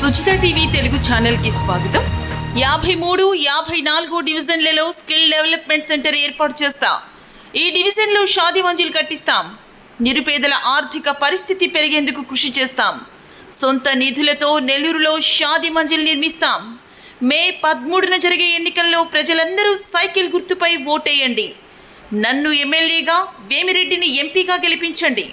Suchitha TV Telugu ఛానల్కి స్వాగతం. యాభై మూడు యాభై నాలుగు డివిజన్లలో స్కిల్ డెవలప్మెంట్ సెంటర్ ఏర్పాటు చేస్తాం. ఈ డివిజన్లో షాది మంజిల్ కట్టిస్తాం. నిరుపేదల ఆర్థిక పరిస్థితి పెరిగేందుకు కృషి చేస్తాం. సొంత నిధులతో నెల్లూరులో షాది మంజిల్ నిర్మిస్తాం. మే పదమూడున జరిగే ఎన్నికల్లో ప్రజలందరూ సైకిల్ గుర్తుపై ఓటేయండి. నన్ను ఎమ్మెల్యేగా వేమిరెడ్డిని ఎంపీగా గెలిపించండి.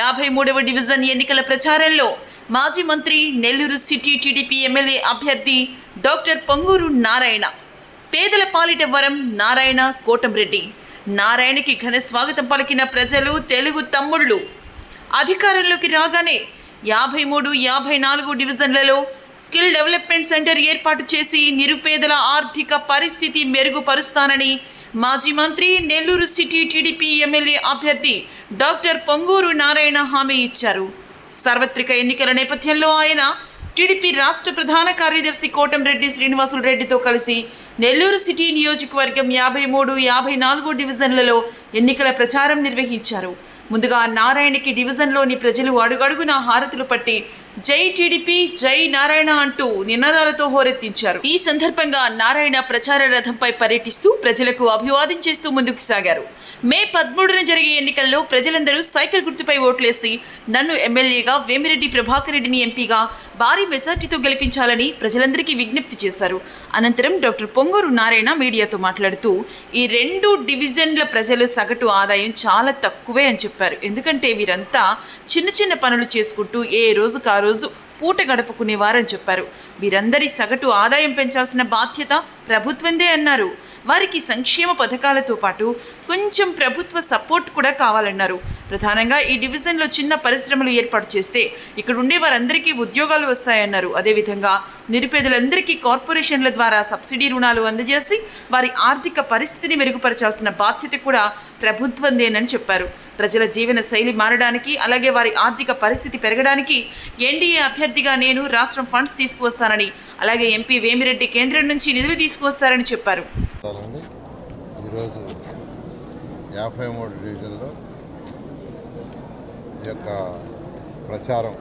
యాభై మూడవ డివిజన్ ఎన్నికల ప్రచారంలో మాజీ మంత్రి నెల్లూరు సిటీ టీడీపీ ఎమ్మెల్యే అభ్యర్థి డాక్టర్ పొంగూరు నారాయణ పేదల పాలిట వరం నారాయణ కోటంరెడ్డి. నారాయణకి ఘన స్వాగతం పలికిన ప్రజలు తెలుగు తమ్ముళ్ళు. అధికారంలోకి రాగానే యాభై మూడు యాభై నాలుగు డివిజన్లలో స్కిల్ డెవలప్మెంట్ సెంటర్ ఏర్పాటు చేసి నిరుపేదల ఆర్థిక పరిస్థితి మెరుగుపరుస్తానని మాజీ మంత్రి నెల్లూరు సిటీ టీడీపీ ఎమ్మెల్యే అభ్యర్థి డాక్టర్ పొంగూరు నారాయణ హామీ ఇచ్చారు. సార్వత్రిక ఎన్నికల నేపథ్యంలో ఆయన టీడీపీ రాష్ట్ర ప్రధాన కార్యదర్శి కోటంరెడ్డి శ్రీనివాసులు రెడ్డితో కలిసి నెల్లూరు సిటీ నియోజకవర్గం యాభై మూడు యాభై నాలుగు డివిజన్లలో ఎన్నికల ప్రచారం నిర్వహించారు. ముందుగా నారాయణకి డివిజన్లోని ప్రజలు అడుగడుగున హారతులు పట్టి జై టీడీపీ జై నారాయణ అంటూ నినాదాలతో హోరెత్తించారు. ఈ సందర్భంగా నారాయణ ప్రచార రథంపై పర్యటిస్తూ ప్రజలకు అభివాదం చేస్తూ ముందుకు సాగారు. మే పదమూడున జరిగే ఎన్నికల్లో ప్రజలందరూ సైకిల్ గుర్తుపై ఓట్లేసి నన్ను ఎమ్మెల్యేగా వేమిరెడ్డి ప్రభాకర్ రెడ్డిని ఎంపీగా భారీ మెజార్టీతో గెలిపించాలని ప్రజలందరికీ విజ్ఞప్తి చేశారు. అనంతరం డాక్టర్ పొంగూరు నారాయణ మీడియాతో మాట్లాడుతూ ఈ రెండు డివిజన్ల ప్రజలు సగటు ఆదాయం చాలా తక్కువే అని చెప్పారు. ఎందుకంటే వీరంతా చిన్న చిన్న పనులు చేసుకుంటూ ఏ రోజుకు ఆ రోజు పూట గడుపుకునేవారని చెప్పారు. వీరందరి సగటు ఆదాయం పెంచాల్సిన బాధ్యత ప్రభుత్వందే అన్నారు. వారికి సంక్షేమ పథకాలతో పాటు కొంచెం ప్రభుత్వ సపోర్ట్ కూడా కావాలన్నారు. ప్రధానంగా ఈ డివిజన్లో చిన్న పరిశ్రమలు ఏర్పాటు చేస్తే ఇక్కడ ఉండే వారందరికీ ఉద్యోగాలు వస్తాయన్నారు. అదేవిధంగా నిరుపేదలందరికీ కార్పొరేషన్ల ద్వారా సబ్సిడీ రుణాలు అందజేసి వారి ఆర్థిక పరిస్థితిని మెరుగుపరచాల్సిన బాధ్యత కూడా ప్రభుత్వందేనని చెప్పారు. ప్రజల జీవన శైలి మారడానికి అలాగే వారి ఆర్థిక పరిస్థితి పెరగడానికి ఎన్డీఏ అభ్యర్థిగా నేను రాష్ట్రం ఫండ్స్ తీసుకువస్తానని అలాగే ఎంపీ వేమిరెడ్డి కేంద్రం నుంచి నిధులు తీసుకువస్తారని చెప్పారు. ఈరోజు యాభై మూడు డివిజన్లో యొక్క ప్రచారం.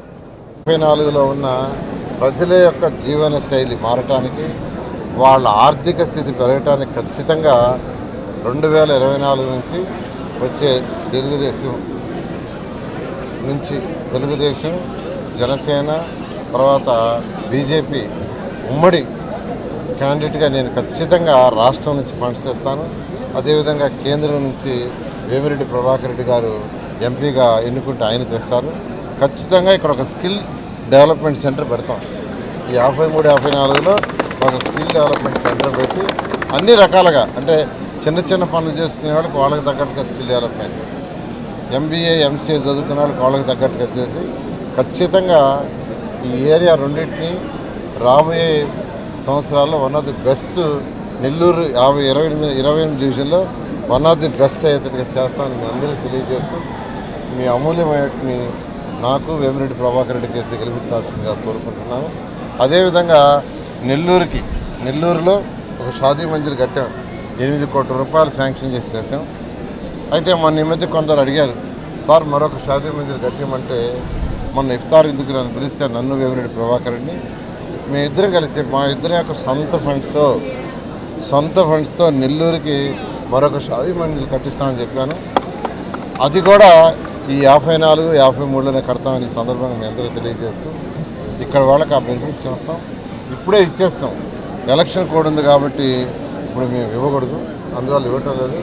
ముప్పై నాలుగులో ఉన్న ప్రజల యొక్క జీవన శైలి మారటానికి వాళ్ళ ఆర్థిక స్థితి పెరగటానికి ఖచ్చితంగా రెండు వేల ఇరవై నాలుగు నుంచి వచ్చే తెలుగుదేశం నుంచి తెలుగుదేశం జనసేన తర్వాత బీజేపీ ఉమ్మడి క్యాండిడేట్గా నేను ఖచ్చితంగా రాష్ట్రం నుంచి ఫండ్స్ తెస్తాను. అదేవిధంగా కేంద్రం నుంచి వేమిరెడ్డి ప్రభాకర్ రెడ్డి గారు ఎంపీగా ఎన్నుకుంటే ఆయన తెస్తారు. ఖచ్చితంగా ఇక్కడ ఒక స్కిల్ డెవలప్మెంట్ సెంటర్ పెడతాం. ఈ యాభై మూడు యాభై నాలుగులో ఒక స్కిల్ డెవలప్మెంట్ సెంటర్ పెట్టి అన్ని రకాలుగా అంటే చిన్న చిన్న పనులు చేసుకునే వాళ్ళకి వాళ్ళకి తగ్గట్టుగా స్కిల్ డెవలప్మెంట్. ఎంబీఏ ఎంసీఏ చదువుకున్న వాళ్ళకి వాళ్ళకి తగ్గట్టుగా చేసి ఖచ్చితంగా ఈ ఏరియా రెండింటిని రాబోయే సంవత్సరాల్లో one of the best Nellore యాభై ఇరవై ఎనిమిది ఇరవై ఎనిమిది డివిజన్లో వన్ ఆఫ్ ది బెస్ట్ అయ్యేటట్టుగా చేస్తానని మీ అందరికీ తెలియజేస్తూ మీ అమూల్యమైనటిని నాకు వేమిరెడ్డి ప్రభాకర్ రెడ్డి కేసు గెలిపించాల్సిందిగా కోరుకుంటున్నాను. అదేవిధంగా నెల్లూరుకి నెల్లూరులో ఒక షాదీ మంజిల్ కట్టాం. ఎనిమిది కోట్ల రూపాయలు శాంక్షన్ చేసి చేసాం అయితే మొన్న ఈ మధ్య కొందరు అడిగారు సార్ మరొక షాదీ మందిర్ కట్టమంటే మొన్న ఇఫ్తార్ ఎందుకు నన్ను పిలిస్తే నన్ను వేమిరెడ్డి ప్రభాకర్ రెడ్డి మీ కలిసి మా ఇద్దరి యొక్క సొంత ఫండ్స్తో సొంత ఫండ్స్తో నెల్లూరుకి మరొక షాదీ మందిర్ కట్టిస్తామని చెప్పాను. అది కూడా ఈ యాభై నాలుగు యాభై మూడులోనే కడతామని సందర్భంగా మీ అందరూ తెలియజేస్తూ ఇక్కడ వాళ్ళకి ఆ బెనిఫిట్ చేస్తాం. ఇప్పుడే ఇచ్చేస్తాం. ఎలక్షన్ కోడ్ ఉంది కాబట్టి ఇప్పుడు మేము ఇవ్వకూడదు. అందువల్ల ఇవ్వటం లేదు.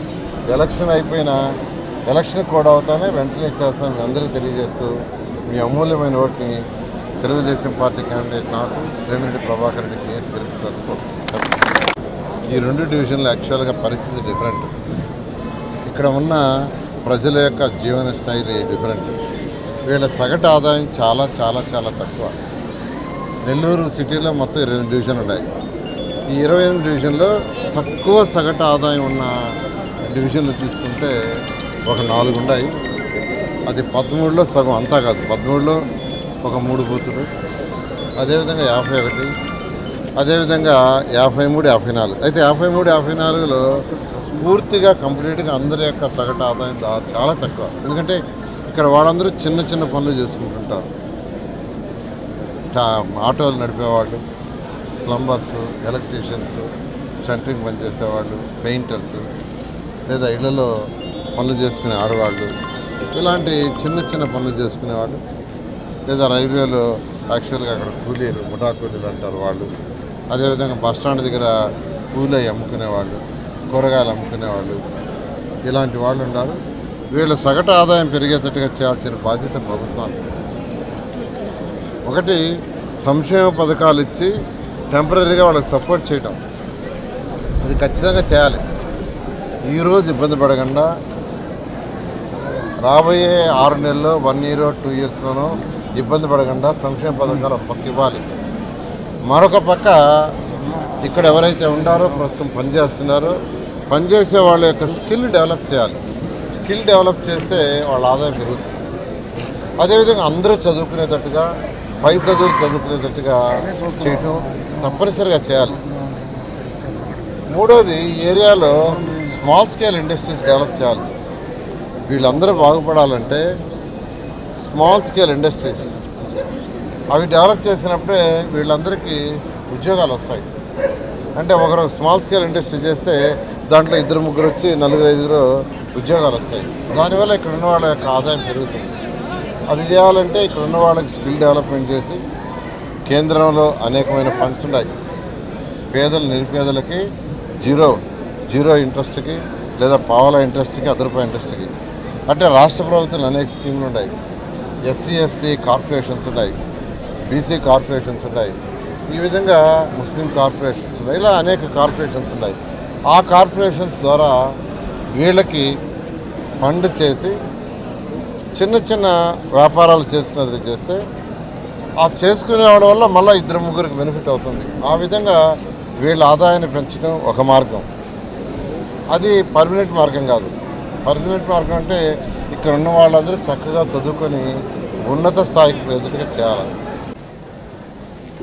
ఎలక్షన్ అయిపోయిన ఎలక్షన్ కూడా అవుతానే వెంటనే చేస్తాం అందరికీ తెలియజేస్తూ మీ అమూల్యమైన ఓటుని తెలుగుదేశం పార్టీ క్యాండిడేట్ నాకు వేమిరెడ్డి ప్రభాకర్ రెడ్డి కేసు గెలిపించాల్సి ఈ రెండు డివిజన్లు యాక్చువల్గా పరిస్థితి డిఫరెంట్ ఇక్కడ ఉన్న ప్రజల యొక్క జీవన స్థాయి డిఫరెంట్ వీళ్ళ సగటు ఆదాయం చాలా చాలా చాలా తక్కువ. నెల్లూరు సిటీలో మొత్తం ఇరవై డివిజన్లు ఉన్నాయి. ఈ ఇరవై ఎనిమిది డివిజన్లో తక్కువ సగటు ఆదాయం ఉన్న డివిజన్లు తీసుకుంటే ఒక నాలుగు ఉన్నాయి. అది పదమూడులో సగం అంతా కాదు. పదమూడులో ఒక మూడు బూతులు అదేవిధంగా యాభై ఒకటి అదేవిధంగా యాభై మూడు యాభై నాలుగు. అయితే యాభై మూడు యాభై నాలుగులో పూర్తిగా కంప్లీట్గా అందరి యొక్క సగటు ఆదాయం చాలా తక్కువ. ఎందుకంటే ఇక్కడ వాళ్ళందరూ చిన్న చిన్న పనులు చేసుకుంటుంటారు. ఆటోలు నడిపేవాళ్ళు ప్లంబర్స్ ఎలక్ట్రీషియన్స్ సెంటరింగ్ పనిచేసేవాళ్ళు పెయింటర్స్ లేదా ఇళ్ళలో పనులు చేసుకునే ఆడవాళ్ళు ఇలాంటి చిన్న చిన్న పనులు చేసుకునేవాళ్ళు లేదా రైల్వేలో యాక్చువల్గా అక్కడ కూలీలు ముఠా కూలీలు అంటారు వాళ్ళు. అదేవిధంగా బస్ స్టాండ్ దగ్గర కూలీ అమ్ముకునేవాళ్ళు కూరగాయలు అమ్ముకునేవాళ్ళు ఇలాంటి వాళ్ళు ఉన్నారు. వీళ్ళ సగటు ఆదాయం పెరిగేటట్టుగా చేయాల్సిన బాధ్యత ప్రభుత్వానికి. ఒకటి సంక్షేమ పథకాలు ఇచ్చి టెంపరీగా వాళ్ళకి సపోర్ట్ చేయటం. అది ఖచ్చితంగా చేయాలి. ఈరోజు ఇబ్బంది పడకుండా రాబోయే ఆరు నెలల్లో వన్ ఇయర్ టూ ఇయర్స్లోనూ ఇబ్బంది పడకుండా సంక్షేమ పథకాలు ఒక పక్క ఇవ్వాలి. మరొక పక్క ఇక్కడ ఎవరైతే ఉన్నారో ప్రస్తుతం పనిచేస్తున్నారో పనిచేసే వాళ్ళ యొక్క స్కిల్ డెవలప్ చేయాలి. స్కిల్ డెవలప్ చేస్తే వాళ్ళ ఆదాయం పెరుగుతుంది. అదేవిధంగా అందరూ చదువుకునేటట్టుగా పై చదువులు చదువుకునేటట్టుగా చేయటం తప్పనిసరిగా చేయాలి. మూడోది ఈ ఏరియాలో స్మాల్ స్కేల్ ఇండస్ట్రీస్ డెవలప్ చేయాలి. వీళ్ళందరూ బాగుపడాలంటే స్మాల్ స్కేల్ ఇండస్ట్రీస్. అవి డెవలప్ చేసినప్పుడే వీళ్ళందరికీ ఉద్యోగాలు వస్తాయి. అంటే ఒకరు స్మాల్ స్కేల్ ఇండస్ట్రీ చేస్తే దాంట్లో ఇద్దరు ముగ్గురు వచ్చి నలుగురు ఐదుగురు ఉద్యోగాలు వస్తాయి. దానివల్ల ఇక్కడ ఉన్న వాళ్ళ యొక్క ఆదాయం పెరుగుతుంది. అది చేయాలంటే ఇక్కడ ఉన్న వాళ్ళకి స్కిల్ డెవలప్మెంట్ చేసి కేంద్రంలో అనేకమైన ఫండ్స్ ఉన్నాయి. పేదలు నిరుపేదలకి జీరో జీరో ఇంట్రెస్ట్కి లేదా పావల ఇంట్రెస్ట్కి అర్ధ రూపాయ ఇంట్రెస్ట్కి. అంటే రాష్ట్ర ప్రభుత్వం అనేక స్కీములు ఉన్నాయి. ఎస్సీ ఎస్టీ కార్పొరేషన్స్ ఉన్నాయి. బీసీ కార్పొరేషన్స్ ఉన్నాయి. ఈ విధంగా ముస్లిం కార్పొరేషన్స్ ఉన్నాయి. ఇలా అనేక కార్పొరేషన్స్ ఉన్నాయి. ఆ కార్పొరేషన్స్ ద్వారా వీళ్ళకి ఫండ్ చేసి చిన్న చిన్న వ్యాపారాలు చేసుకునేది చేస్తే ఆ చేసుకునేవాడి వల్ల మళ్ళీ ఇద్దరు ముగ్గురికి బెనిఫిట్ అవుతుంది. ఆ విధంగా వీళ్ళ ఆదాయాన్ని పెంచడం ఒక మార్గం. అది పర్మనెంట్ మార్గం కాదు. పర్మనెంట్ మార్గం అంటే ఇక్కడ ఉన్న వాళ్ళందరూ చక్కగా చదువుకొని ఉన్నత స్థాయికి ఎదుటిగా చేయాలి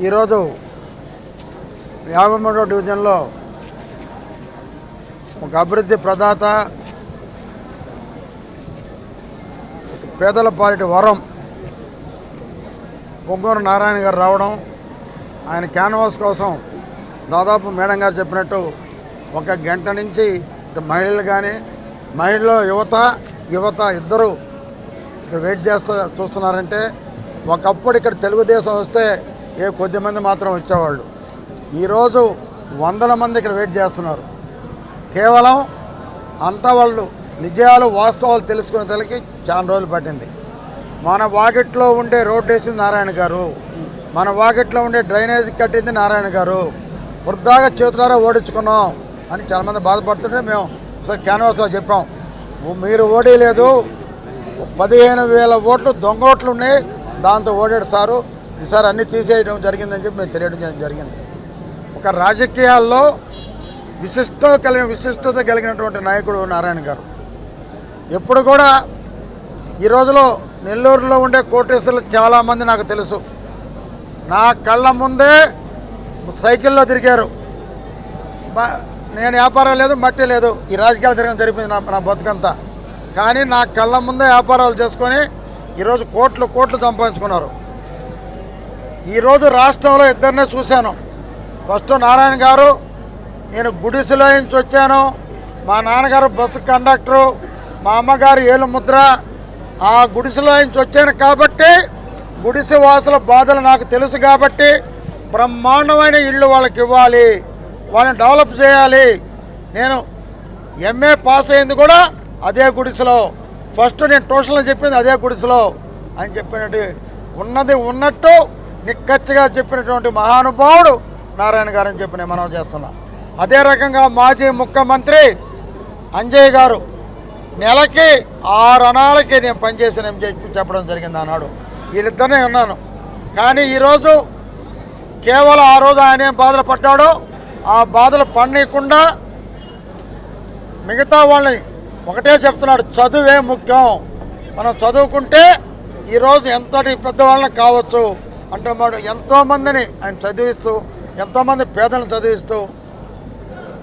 ఈరోజు యాభై మూడో డివిజన్లో ఒక అభివృద్ధి ప్రదాత ఒక పేదల పాలిటి వరం. పొంగూరు నారాయణ గారు రావడం ఆయన క్యాన్వాస్ కోసం దాదాపు మేడం గారు చెప్పినట్టు ఒక గంట నుంచి మహిళలు కానీ మహిళలు యువత యువత ఇద్దరు ఇక్కడ వెయిట్ చేస్తూ చూస్తున్నారంటే ఒకప్పుడు ఇక్కడ తెలుగుదేశం వస్తే ఏ కొద్ది మంది మాత్రం వచ్చేవాళ్ళు. ఈరోజు వందల మంది ఇక్కడ వెయిట్ చేస్తున్నారు. కేవలం అంతా వాళ్ళు నిజాలు వాస్తవాలు తెలుసుకునే తలకి చాలా రోజులు పట్టింది. మన వాకిట్లో ఉండే రోడ్డు వేసింది నారాయణ గారు. మన వాకిట్లో ఉండే డ్రైనేజ్ కట్టింది నారాయణ గారు. వృద్ధాగా చేతులారా ఓడించుకున్నాం అని చాలామంది బాధపడుతుంటే మేము ఒకసారి క్యాన్వాస్లో చెప్పాం. మీరు ఓడేయలేదు పదిహేను వేల ఓట్లు దొంగ ఓట్లు ఉన్నాయి. దాంతో ఓడాడు సారు. ఈసారి అన్నీ తీసేయడం జరిగిందని చెప్పి మేము తెలియడం జరిగింది. ఒక రాజకీయాల్లో విశిష్ట కలిగిన విశిష్టత కలిగినటువంటి నాయకుడు నారాయణ గారు. ఎప్పుడు కూడా ఈ రోజులో నెల్లూరులో ఉండే కోటేశ్వర్లు చాలామంది నాకు తెలుసు. నా కళ్ళ ముందే సైకిల్లో తిరిగారు. నేను వ్యాపారం లేదు మట్టి లేదు. ఈ రాజకీయాలు తిరగడం జరిపింది నా నా బతుకంతా. కానీ నా కళ్ళ ముందే వ్యాపారాలు చేసుకొని ఈరోజు కోట్లు కోట్లు సంపాదించుకున్నారు. ఈరోజు రాష్ట్రంలో ఇద్దరినే చూశాను. ఫస్ట్ నారాయణ గారు నేను గుడిసెలో నుంచి వచ్చాను. మా నాన్నగారు బస్సు కండక్టరు మా అమ్మగారు ఏలుముద్ర ఆ గుడిసెలో నుంచి వచ్చాను కాబట్టి గుడిసె వాసుల బాధలు నాకు తెలుసు కాబట్టి బ్రహ్మాండమైన ఇళ్ళు వాళ్ళకి ఇవ్వాలి. వాళ్ళని డెవలప్ చేయాలి. నేను ఎంఏ పాస్ అయింది కూడా అదే గుడిసెలో. ఫస్ట్ నేను ట్యూషన్లో చెప్పింది అదే గుడిసెలో అని చెప్పినట్టు ఉన్నది ఉన్నట్టు నిక్కచ్చిగా చెప్పినటువంటి మహానుభావుడు నారాయణ గారు అని చెప్పి నేను మనం చేస్తున్నా. అదే రకంగా మాజీ ముఖ్యమంత్రి అంజయ్ గారు నెలకి ఆరు అనాలకి నేను పనిచేసిన చెప్పి చెప్పడం జరిగింది ఆనాడు. వీళ్ళిద్దరినే ఉన్నాను. కానీ ఈరోజు కేవలం ఆ రోజు ఆయన ఏం బాధలు పడ్డాడో. ఆ బాధలు పడనీయకుండా మిగతా వాళ్ళని ఒకటే చెప్తున్నాడు చదువే ముఖ్యం. మనం చదువుకుంటే ఈరోజు ఎంతటి పెద్దవాళ్ళని కావచ్చు అంటే మాడు ఎంతోమందిని ఆయన చదివిస్తూ ఎంతోమంది పేదలను చదివిస్తూ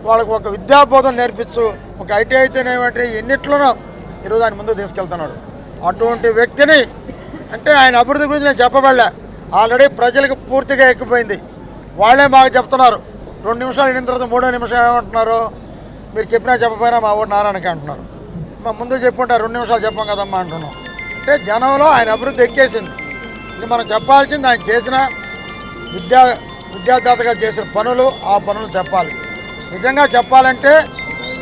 వాళ్ళకు ఒక విద్యాబోధన నేర్పించు ఒక ఐటీ అయితేనేమంటే ఎన్నిట్లోనో ఈరోజు ఆయన ముందు తీసుకెళ్తున్నాడు. అటువంటి వ్యక్తిని అంటే ఆయన అభివృద్ధి గురించి నేను చెప్పబడలే. ఆల్రెడీ ప్రజలకు పూర్తిగా ఎక్కిపోయింది. వాళ్ళే మాకు చెప్తున్నారు. రెండు నిమిషాలు అయిన తర్వాత మూడో నిమిషం ఏమంటున్నారు? మీరు చెప్పినా చెప్పపోయినా మా ఊరు నారాయణకి అంటున్నారు. మా ముందు చెప్పుకుంటే రెండు నిమిషాలు చెప్పాం కదమ్మా అంటున్నాం. అంటే జనంలో ఆయన అభివృద్ధి ఎక్కేసింది. ఇంక మనం చెప్పాల్సింది ఆయన చేసిన విద్యా విద్యాదాతగా చేసిన పనులు ఆ పనులు చెప్పాలి. నిజంగా చెప్పాలంటే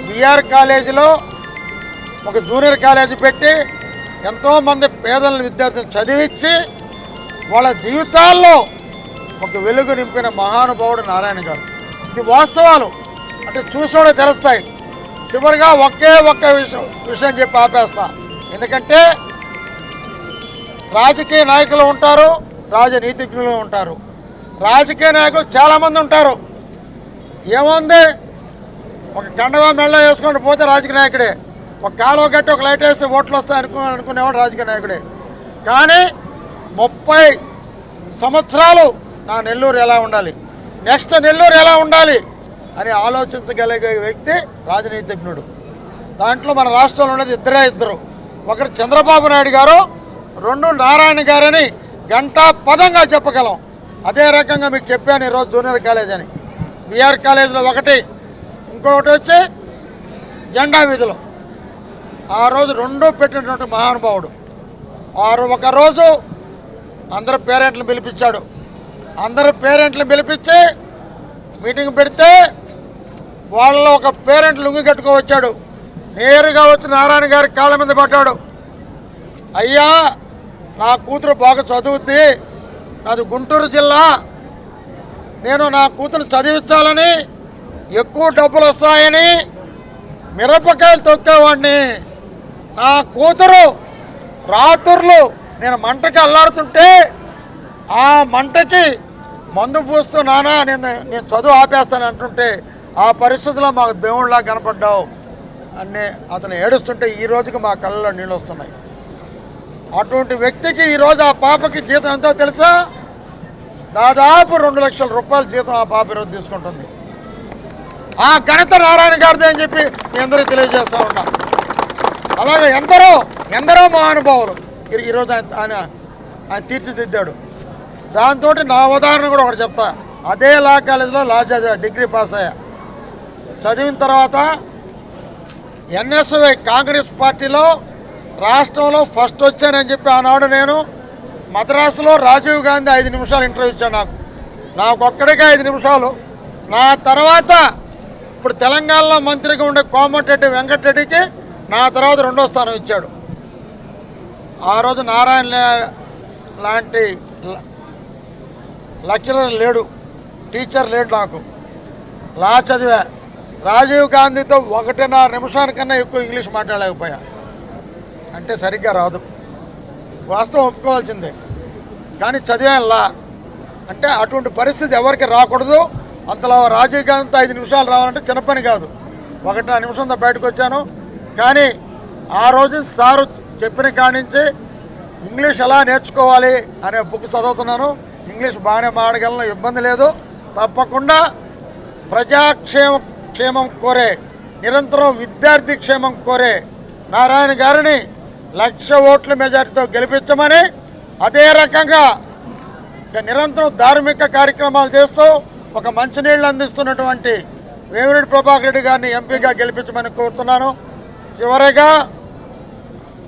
బిఆర్ కాలేజీలో ఒక జూనియర్ కాలేజీ పెట్టి ఎంతోమంది పేదల విద్యార్థులను చదివించి వాళ్ళ జీవితాల్లో ఒక వెలుగు నింపిన మహానుభావుడు నారాయణ గారు. ఇది వాస్తవాలు. అంటే చూసోడే తెలుస్తాయి. చివరిగా ఒకే ఒక్క విషయం విషయం చెప్పి ఆపేస్తా. ఎందుకంటే రాజకీయ నాయకులు ఉంటారు రాజనీతిజ్ఞులు ఉంటారు. రాజకీయ నాయకులు చాలామంది ఉంటారు. ఏముంది? ఒక కండవా మెళ్ళ వేసుకొని పోతే రాజకీయ నాయకుడే. ఒక కాలువ కట్టి ఒక లైట్ వేస్తే ఓట్లు వస్తాయి అనుకు అనుకునేవాడు రాజకీయ నాయకుడే. కానీ ముప్పై సంవత్సరాలు నా నెల్లూరు ఎలా ఉండాలి? నెక్స్ట్ నెల్లూరు ఎలా ఉండాలి? అని ఆలోచించగలిగే వ్యక్తి రాజనీతిజ్ఞుడు దాంట్లో మన రాష్ట్రంలో ఉన్నది ఇద్దరే ఇద్దరు. ఒకరు చంద్రబాబు నాయుడు గారు రెండు నారాయణ గారని గంటా పదంగా చెప్పగలం. అదే రకంగా మీకు చెప్పాను ఈరోజు జూనియర్ కాలేజ్ అని బీఆర్ కాలేజీలో ఒకటి ఇంకొకటి వచ్చి జెండా వీధిలో. ఆ రోజు రెండూ పెట్టినటువంటి మహానుభావుడు. ఆరు ఒకరోజు అందరు పేరెంట్లు పిలిపించాడు. అందరు పేరెంట్లు పిలిపించి మీటింగ్ పెడితే వాళ్ళలో ఒక పేరెంట్ లుంగి కట్టుకోవచ్చాడు నేరుగా వచ్చి నారాయణ గారి కాళ్ళ మీద పడ్డాడు. అయ్యా నా కూతురు బాగా చదువుద్ది. నాది గుంటూరు జిల్లా. నేను నా కూతురు చదివించాలని ఎక్కువ డబ్బులు వస్తాయని మిరపకాయలు తొక్కేవాడిని. నా కూతురు రాత్రులు నేను మంటకి అల్లాడుతుంటే ఆ మంటకి మందు పూస్తూ నానా నేను నేను చదువు ఆపేస్తాను అంటుంటే ఆ పరిస్థితిలో మాకు దేవుళ్ళలా కనపడ్డావు అని అతను ఏడుస్తుంటే ఈ రోజుకి మా కళ్ళలో నీళ్ళు వస్తున్నాయి. అటువంటి వ్యక్తికి ఈరోజు ఆ పాపకి జీతం ఎంతో తెలుసా? దాదాపు రెండు లక్షల రూపాయల జీతం ఆ పాప ఈరోజు తీసుకుంటుంది. ఆ ఘనత నారాయణ గారిదే అని చెప్పి మీ అందరికీ తెలియజేస్తా ఉన్నా. అలాగే ఎందరో ఎందరో మహానుభావులు ఈరోజు ఆయన ఆయన ఆయన తీర్చిదిద్దాడు. దాంతో నా ఉదాహరణ కూడా ఒకటి చెప్తా. అదే లా కాలేజీలో లా చదివా డిగ్రీ పాస్ అయ్యా. చదివిన తర్వాత ఎన్ఎస్వై కాంగ్రెస్ పార్టీలో రాష్ట్రంలో ఫస్ట్ వచ్చానని చెప్పి ఆనాడు నేను మద్రాసులో రాజీవ్ గాంధీ ఐదు నిమిషాలు ఇంటర్వ్యూ ఇచ్చాను నాకు. నాకు ఒక్కడికే ఐదు నిమిషాలు. నా తర్వాత ఇప్పుడు తెలంగాణలో మంత్రిగా ఉండే కోమటిరెడ్డి వెంకటరెడ్డికి నా తర్వాత రెండో స్థానం ఇచ్చాడు. ఆ రోజు నారాయణ లాంటి ల- లెక్చరర్ లేడు. టీచర్ లేడు నాకు. లా చదివా. రాజీవ్ గాంధీతో ఒకటిన్నర నిమిషానికన్నా ఎక్కువ ఇంగ్లీష్ మాట్లాడలేకపోయా. అంటే సరిగ్గా రాదు. వాస్తవం ఒప్పుకోవాల్సిందే. కానీ చదివాను లా. అంటే అటువంటి పరిస్థితి ఎవరికి రాకూడదు. అంతలో రాజీవ్ గాంధీతో ఐదు నిమిషాలు రావాలంటే చిన్న పని కాదు. ఒకటిన్నర నిమిషంతో బయటకు వచ్చాను. కానీ ఆ రోజు సారు చెప్పిన కాడి ఇంగ్లీష్ ఎలా నేర్చుకోవాలి అనే బుక్ చదువుతున్నాను. ఇంగ్లీష్ బాగానే మాడగలను ఇబ్బంది లేదు. తప్పకుండా ప్రజాక్షేమ క్షేమం కోరే నిరంతరం విద్యార్థి క్షేమం కోరే నారాయణ గారిని లక్ష ఓట్ల మెజార్టీతో గెలిపించమని అదే రకంగా నిరంతరం ధార్మిక కార్యక్రమాలు చేస్తూ ఒక మంచినీళ్ళు అందిస్తున్నటువంటి వేమిరెడ్డి ప్రభాకర్ రెడ్డి గారిని ఎంపీగా గెలిపించమని కోరుతున్నాను. చివరిగా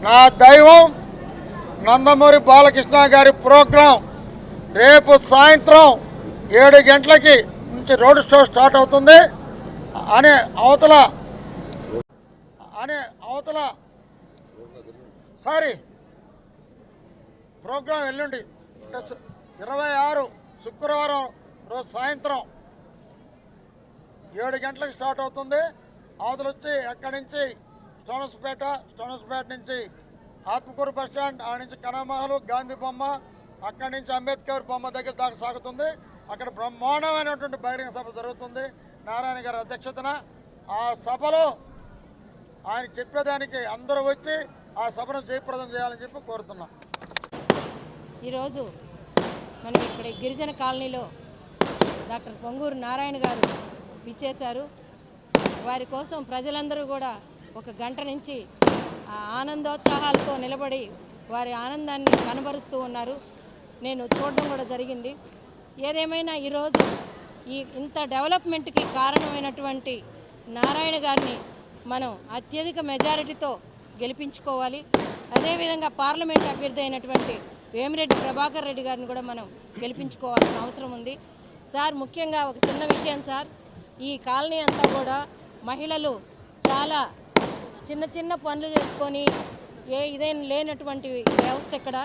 నా దైవం నందమూరి బాలకృష్ణ గారి ప్రోగ్రాం రేపు సాయంత్రం ఏడు గంటలకి నుంచి రోడ్ షో స్టార్ట్ అవుతుంది. అనే అవతల అనే అవతల సారీ ప్రోగ్రాం ఎల్లుండి. అంటే ఇరవై ఆరు శుక్రవారం రోజు సాయంత్రం ఏడు గంటలకు స్టార్ట్ అవుతుంది. అవతల వచ్చి అక్కడి నుంచి? స్టోనస్పేట స్టోనస్పేట నుంచి ఆత్మకూరు బస్ స్టాండ్ ఆ నుంచి కనమహలు గాంధీ బొమ్మ అక్కడి నుంచి అంబేద్కర్ బొమ్మ దగ్గర దాకా సాగుతుంది. అక్కడ బ్రహ్మాండమైనటువంటి బహిరంగ సభ జరుగుతుంది. నారాయణ గారి అధ్యక్షతన ఆ సభలో ఆయన చెప్పేదానికి అందరూ వచ్చి ఆ సభను జయప్రదం చేయాలని చెప్పి కోరుతున్నాం. ఈరోజు మనం ఇక్కడ గిరిజన కాలనీలో డాక్టర్ పొంగూరు నారాయణ గారు ఇచ్చేశారు వారి కోసం ప్రజలందరూ కూడా ఒక గంట నుంచి ఆ ఆనందోత్సాహాలతో నిలబడి వారి ఆనందాన్ని కనబరుస్తూ ఉన్నారు. నేను చూడడం కూడా జరిగింది. ఏదేమైనా ఈరోజు ఈ ఇంత డెవలప్మెంట్కి కారణమైనటువంటి నారాయణ గారిని మనం అత్యధిక మెజారిటీతో గెలిపించుకోవాలి. అదేవిధంగా పార్లమెంట్ అభ్యర్థి అయినటువంటి వేమిరెడ్డి ప్రభాకర్ రెడ్డి గారిని కూడా మనం గెలిపించుకోవాల్సిన అవసరం ఉంది. సార్ ముఖ్యంగా ఒక చిన్న విషయం సార్. ఈ కాలనీ అంతా కూడా మహిళలు చాలా చిన్న చిన్న పనులు చేసుకొని ఏ ఇదేం లేనటువంటి వ్యవస్థ ఇక్కడ.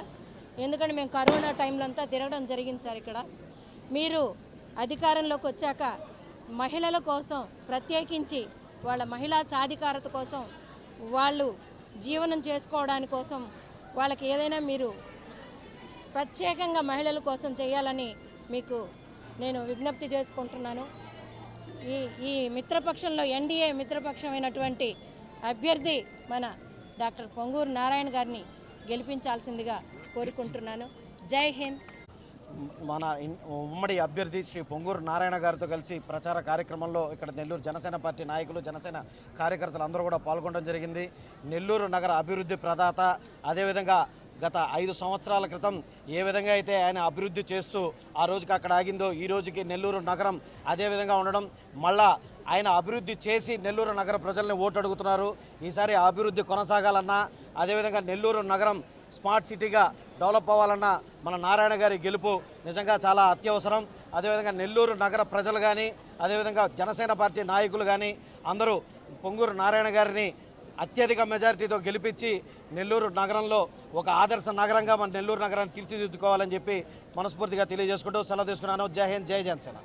ఎందుకంటే మేము కరోనా టైంలో అంతా తిరగడం జరిగింది సార్ ఇక్కడ. మీరు అధికారంలోకి వచ్చాక మహిళల కోసం ప్రత్యేకించి వాళ్ళ మహిళా సాధికారత కోసం వాళ్ళు జీవనం చేసుకోవడాని కోసం వాళ్ళకి ఏదైనా మీరు ప్రత్యేకంగా మహిళల కోసం చేయాలని మీకు నేను విజ్ఞప్తి చేసుకుంటున్నాను. ఈ ఈ మిత్రపక్షంలో ఎన్డీఏ మిత్రపక్షమైనటువంటి అభ్యర్థి మన డాక్టర్ పొంగూరు నారాయణ గారిని గెలిపించాల్సిందిగా కోరుకుంటున్నాను. జై హింద్. మన ఉమ్మడి అభ్యర్థి శ్రీ పొంగూరు నారాయణ గారితో కలిసి ప్రచార కార్యక్రమంలో ఇక్కడ నెల్లూరు జనసేన పార్టీ నాయకులు జనసేన కార్యకర్తలు అందరూ కూడా పాల్గొనడం జరిగింది. నెల్లూరు నగర అభివృద్ధి ప్రదాత అదేవిధంగా గత ఐదు సంవత్సరాల క్రితం ఏ విధంగా అయితే ఆయన అభివృద్ధి చేస్తూ ఆ రోజుకి అక్కడ ఆగిందో ఈ రోజుకి నెల్లూరు నగరం అదే విధంగా ఉండడం మళ్ళా ఆయన అభివృద్ధి చేసి నెల్లూరు నగర ప్రజల్ని ఓటు అడుగుతున్నారు. ఈసారి అభివృద్ధి కొనసాగాలన్నా అదేవిధంగా నెల్లూరు నగరం స్మార్ట్ సిటీగా డెవలప్ అవ్వాలన్నా మన నారాయణ గారి గెలుపు నిజంగా చాలా అత్యవసరం. అదేవిధంగా నెల్లూరు నగర ప్రజలు కానీ అదేవిధంగా జనసేన పార్టీ నాయకులు కానీ అందరూ పొంగూరు నారాయణ గారిని అత్యధిక మెజారిటీతో గెలిపించి నెల్లూరు నగరంలో ఒక ఆదర్శ నగరంగా మన నెల్లూరు నగరాన్ని తీర్చిదిద్దుకోవాలని చెప్పి మనస్ఫూర్తిగా తెలియజేసుకుంటూ సెలవు తీసుకున్నాను. జై హింద్ జై జనసేన.